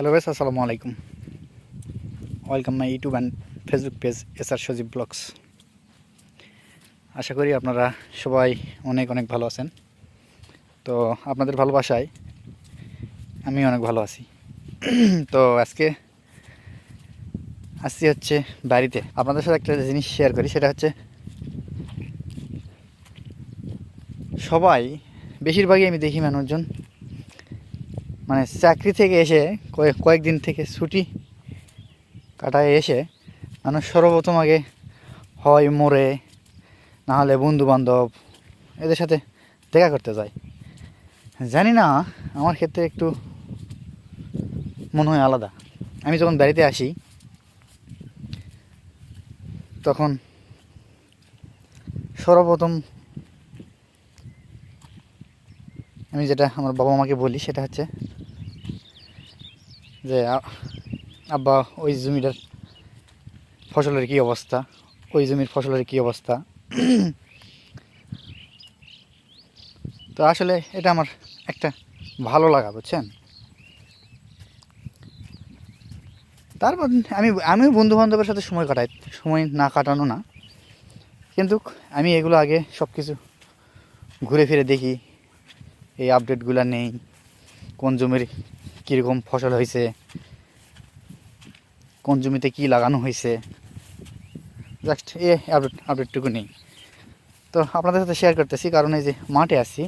Hello বেস আসসালামু আলাইকুম welcome my YouTube and Facebook page S R Sajib blogs আশা করি আপনারা সবাই অনেক অনেক ভালো আছেন। তো আপনাদের ভালোবাসায় আমি অনেক ভালো আছি। তো আজকে আসছি হচ্ছে বাড়িতে। আপনাদের সাথে একটা জিনিস শেয়ার করি, সেটা হচ্ছে সবাই, বেশিরভাগই আমি দেখি মানুষজন মানে চাকরি থেকে এসে কয়েক কয়েকদিন থেকে ছুটি কাটায় এসে মানুষ সর্বপ্রথম আগে হয় মোড়ে না হলে বন্ধু বান্ধব এদের সাথে দেখা করতে যায় জানি না, আমার ক্ষেত্রে একটু মনে হয় আলাদা। আমি যখন বাড়িতে আসি, তখন সর্বপ্রথম আমি যেটা আমার বাবা মাকে বলি সেটা হচ্ছে যে আব্বা, ওই জমিটার ফসলের কি অবস্থা? ওই জমির ফসলের কি অবস্থা? তো আসলে এটা আমার একটা ভালো লাগা, বুঝছেন? তারপর আমি আমি বন্ধু বান্ধবের সাথে সময় কাটাই, সময় না কাটানো না। কিন্তু আমি এগুলো আগে সব কিছু ঘুরে ফিরে দেখি, এই আপডেটগুলো নেই, কোন জমির কীরকম ফসল হয়েছে? কোন জমিতে কি লাগানো হয়েছে? জাস্ট এ আপডেট আপডেটটুকু নেই। তো আপনাদের সাথে শেয়ার করতেছি, কারণ এই যে মাঠে আসছি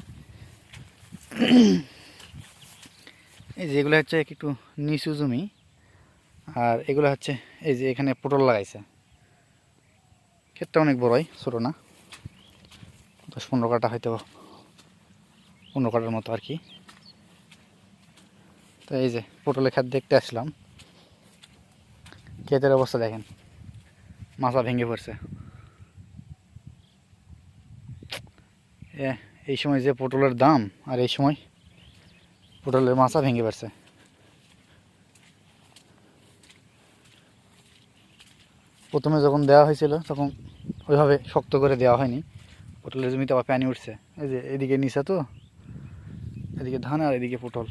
এই যে এগুলো হচ্ছে একটু নিচু জমি, আর এগুলো হচ্ছে এই যে এখানে পটল লাগাইছে। ক্ষেতটা অনেক বড়ই, ছোটো না। দশ পনেরো কাটা হয়তো, পনেরো কাটার মতো আর কি। তো এই যে পটলের খাত দেখতে আসলাম। ক্ষেতের অবস্থা দেখেন। মাথা ভেঙে পড়ছে। এই সময় যে পটলের দাম আর এই সময় পটলের মাথা ভেঙে পড়ছে। প্রথমে যখন দেওয়া হয়েছিল, তখন ওইভাবে শক্ত করে দেওয়া হয়নি। পটলের জমিতে আবার পানি উঠছে। এই যে, এদিকে নিচে তো, এদিকে ধান আর এদিকে পটল।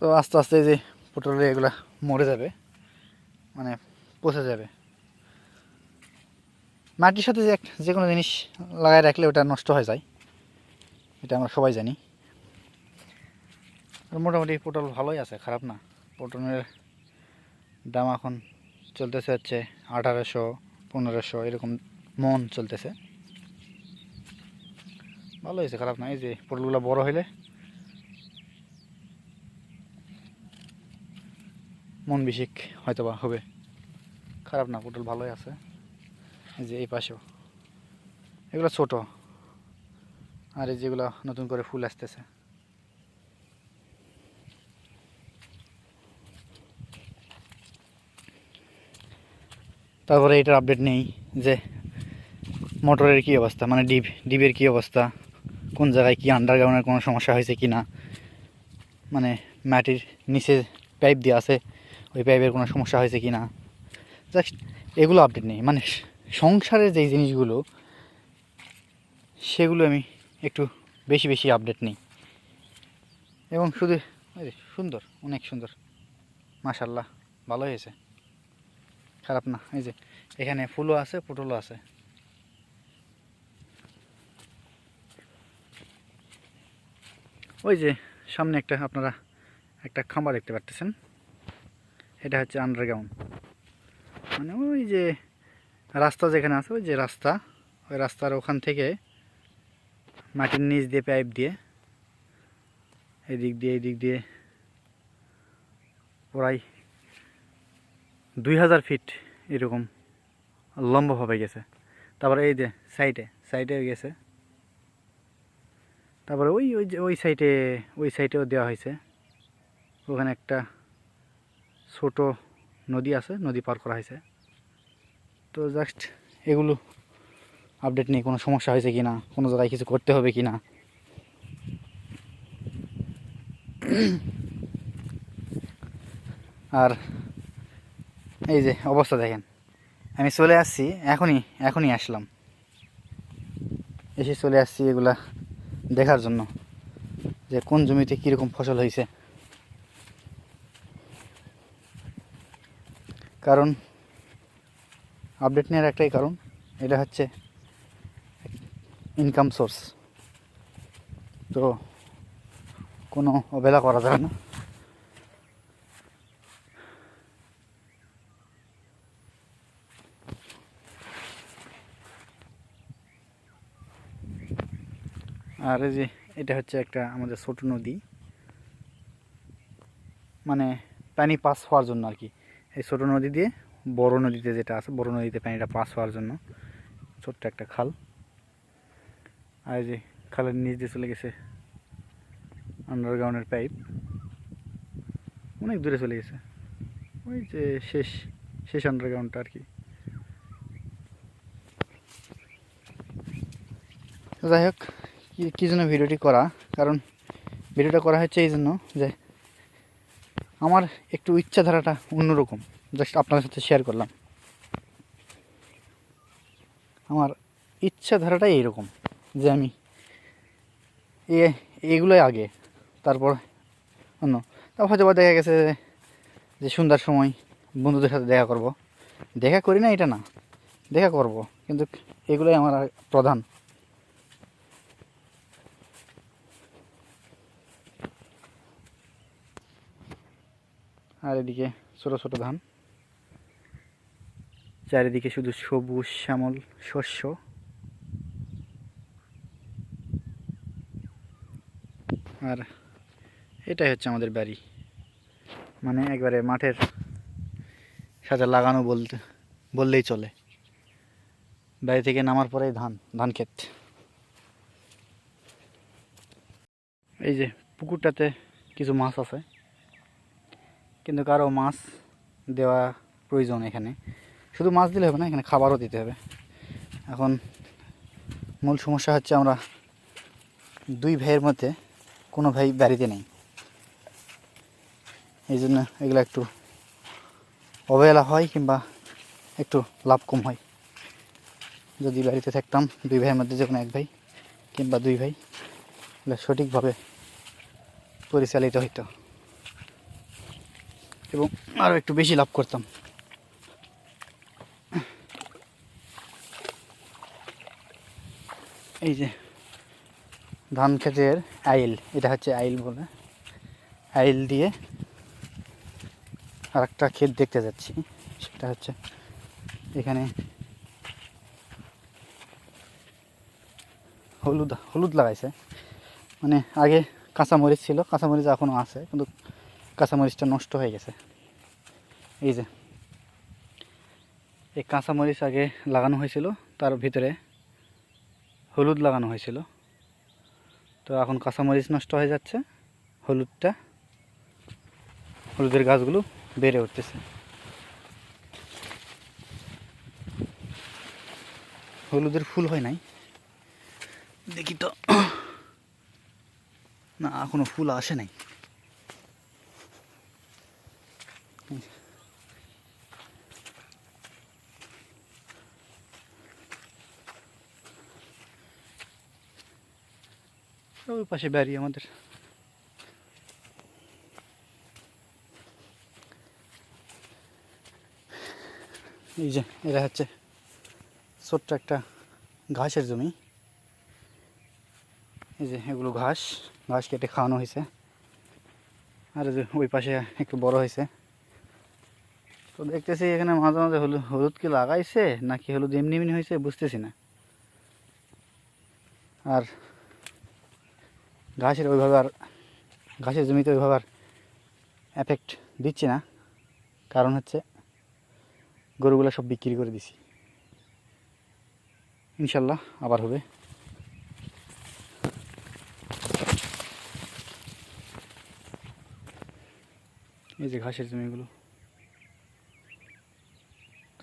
তো আস্তে আস্তে যে পটলে এগুলা মরে যাবে মানে পচে যাবে। মাটির সাথে যে যে কোনো জিনিস লাগাই রাখলে ওটা নষ্ট হয়ে যায়। এটা আমরা সবাই জানি। মোটামুটি পটল ভালোই আছে, খারাপ না। পটলের দাম এখন চলতেছে হচ্ছে আঠারোশো, পনেরোশো, এরকম মন চলতেছে। ভালো হয়েছে, খারাপ না। এই যে পটলগুলো বড় হইলে মন বিশিক হয়তো বা হবে। খারাপ না, পটল ভালোই আছে। যে এই পাশেও। এগুলো ছোট। আর এই যেগুলো নতুন করে ফুল আসতেছে। তারপরে এটার আপডেট নেই যে মোটরের কী অবস্থা মানে ডিপ, ডিপের কী অবস্থা, কোন জায়গায় কি আন্ডারগ্রাউন্ডের কোনো সমস্যা হয়েছে কি না মানে মাটির নিচে পাইপ দিয়ে আছে। ওই পাইপের কোনো সমস্যা হয়েছে কি না জাস্ট এগুলো আপডেট নেই। মানে সংসারের যেই জিনিসগুলো, সেগুলো আমি একটু বেশি বেশি আপডেট নিই। এবং শুধু সুন্দর, অনেক সুন্দর। মাশাল্লাহ ভালো হয়েছে। খারাপ না, এই যে এখানে ফুলও আছে, পটলও আছে। ওই যে সামনে একটা, আপনারা একটা খাম্বা দেখতে পারতেছেন। এটা হচ্ছে আন্ডারগ্রাউন্ড মানে ওই যে রাস্তা যেখানে আছে, ওই যে রাস্তা, ওই রাস্তার ওখান থেকে মাটির নিচ দিয়ে পাইপ দিয়ে এদিক দিয়ে এদিক দিয়ে প্রায় দুই হাজার ফিট এরকম লম্বভাবে গেছে। তারপরে এই যে সাইডে সাইডে গেছে। তারপরে ওই ওই যে, ওই সাইডে ওই সাইডেও দেওয়া হয়েছে। ওখানে একটা ছোট নদী আছে, নদী পার করা হয়েছে। তো জাস্ট এগুলো আপডেট নেই, কোনো সমস্যা হয়েছে কি না কোনো জায়গায় কিছু করতে হবে কি না আর এই যে অবস্থা দেখেন, আমি চলে আসছি, এখনই এখনই আসলাম। এসে চলে আসছি এগুলা দেখার জন্য, যে কোন জমিতে কীরকম ফসল হয়েছে। কারণ আপডেট নেওয়ার একটাই কারণ, এটা হচ্ছে ইনকাম সোর্স তো কোনো অবহেলা করা যাবে না। আর এই যে এটা হচ্ছে একটা আমাদের ছোট নদী। মানে পানি পাস হওয়ার জন্য আর কি। এই ছোটো নদী দিয়ে, বড় নদীতে যেটা আছে, বড় নদীতে পানিটা পাস হওয়ার জন্য, ছোট্ট একটা খাল। আর যে খালের নিচ দিয়ে চলে গেছে আন্ডারগ্রাউন্ডের পাইপ অনেক দূরে চলে গেছে। ওই যে শেষ শেষ আন্ডারগ্রাউন্ডটা আর কি। যাই হোক কি- জন্য ভিডিওটি করা? কারণ ভিডিওটা করা হচ্ছে এই জন্য যে আমার একটু ইচ্ছাধারাটা অন্যরকম। জাস্ট আপনাদের সাথে শেয়ার করলাম। আমার ইচ্ছাধারাটাই এইরকম যে আমি এ, এগুলোই আগে, তারপর অন্য। তারপর হয়তো বা দেখা গেছে যে সন্ধ্যার সময় বন্ধুদের সাথে দেখা করব। দেখা করি না এটা না, দেখা করব। কিন্তু এগুলোই আমার প্রধান। আর এদিকে ছোট ছোট ধান। চারিদিকে শুধু সবুজ, শ্যামল, শস্য। আর এটাই হচ্ছে আমাদের বাড়ি। মানে একবারে মাঠের সাথে লাগানো বলতে, বললেই চলে। বাড়ি থেকে নামার পরেই ধান ধান ক্ষেত। এই যে পুকুরটাতে কিছু মাছ আছে। কিন্তু কারও মাছ দেওয়া প্রয়োজন এখানে। শুধু মাছ দিলে হবে না, এখানে খাবারও দিতে হবে। এখন মূল সমস্যা হচ্ছে আমরা দুই ভাইয়ের মধ্যে কোনো ভাই বাড়িতে নেই। এই জন্য এগুলো একটু অবহেলা হয় কিংবা একটু লাভ কম হয়। যদি বাড়িতে থাকতাম, দুই ভাইয়ের মধ্যে যে কোনো এক ভাই কিংবা দুই ভাই, এগুলো সঠিকভাবে পরিচালিত হইতো। এবং আরও একটু বেশি লাভ করতাম। এই যে ধান ক্ষেতের আইল, এটা হচ্ছে আইল বলে। আইল দিয়ে আর একটা ক্ষেত দেখতে যাচ্ছি। সেটা হচ্ছে এখানে হলুদ হলুদ লাগাইছে। মানে আগে কাঁচামরিচ ছিল, কাঁচামরিচ এখনও আছে, কিন্তু কাঁচামরিচটা নষ্ট হয়ে গেছে। এই যে। এই কাঁচামরিচ আগে লাগানো হয়েছিল, তার ভিতরে হলুদ লাগানো হয়েছিল। তো এখন কাঁচামরিচ নষ্ট হয়ে যাচ্ছে, হলুদটা, হলুদের গাছগুলো বেড়ে উঠতেছে। হলুদের ফুল হয় নাই। দেখি তো। না, এখনও ফুল আসে নাই। ওই পাশে বাড়ি আমাদের। এই যে, এটা হচ্ছে ছোট্ট একটা ঘাসের জমি। এই যে, এগুলো ঘাস ঘাস কেটে খাওয়ানো হয়েছে। আর ওই পাশে একটু বড় হয়েছে। তো দেখতেছি এখানে মাঝে মাঝে হলুদ হলুদ কি লাগাইছে, নাকি হলুদ এমনি এমনি হয়েছে বুঝতেছি না। আর ঘাসের ওইভাবে আর, ঘাসের জমিতে ওইভাবে আর এফেক্ট দিচ্ছি না। কারণ হচ্ছে গরুগুলো সব বিক্রি করে দিছি। ইনশাল্লাহ আবার হবে। এই যে ঘাসের জমিগুলো।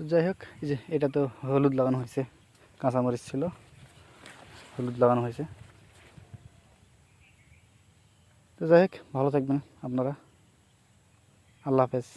তো যাই হোক, এই যে এটা তো হলুদ লাগানো হয়েছে, কাঁচামরিচ ছিল, হলুদ লাগানো হয়েছে। তো যাই হোক, ভালো থাকবেন আপনারা। আল্লাহ হাফেজ।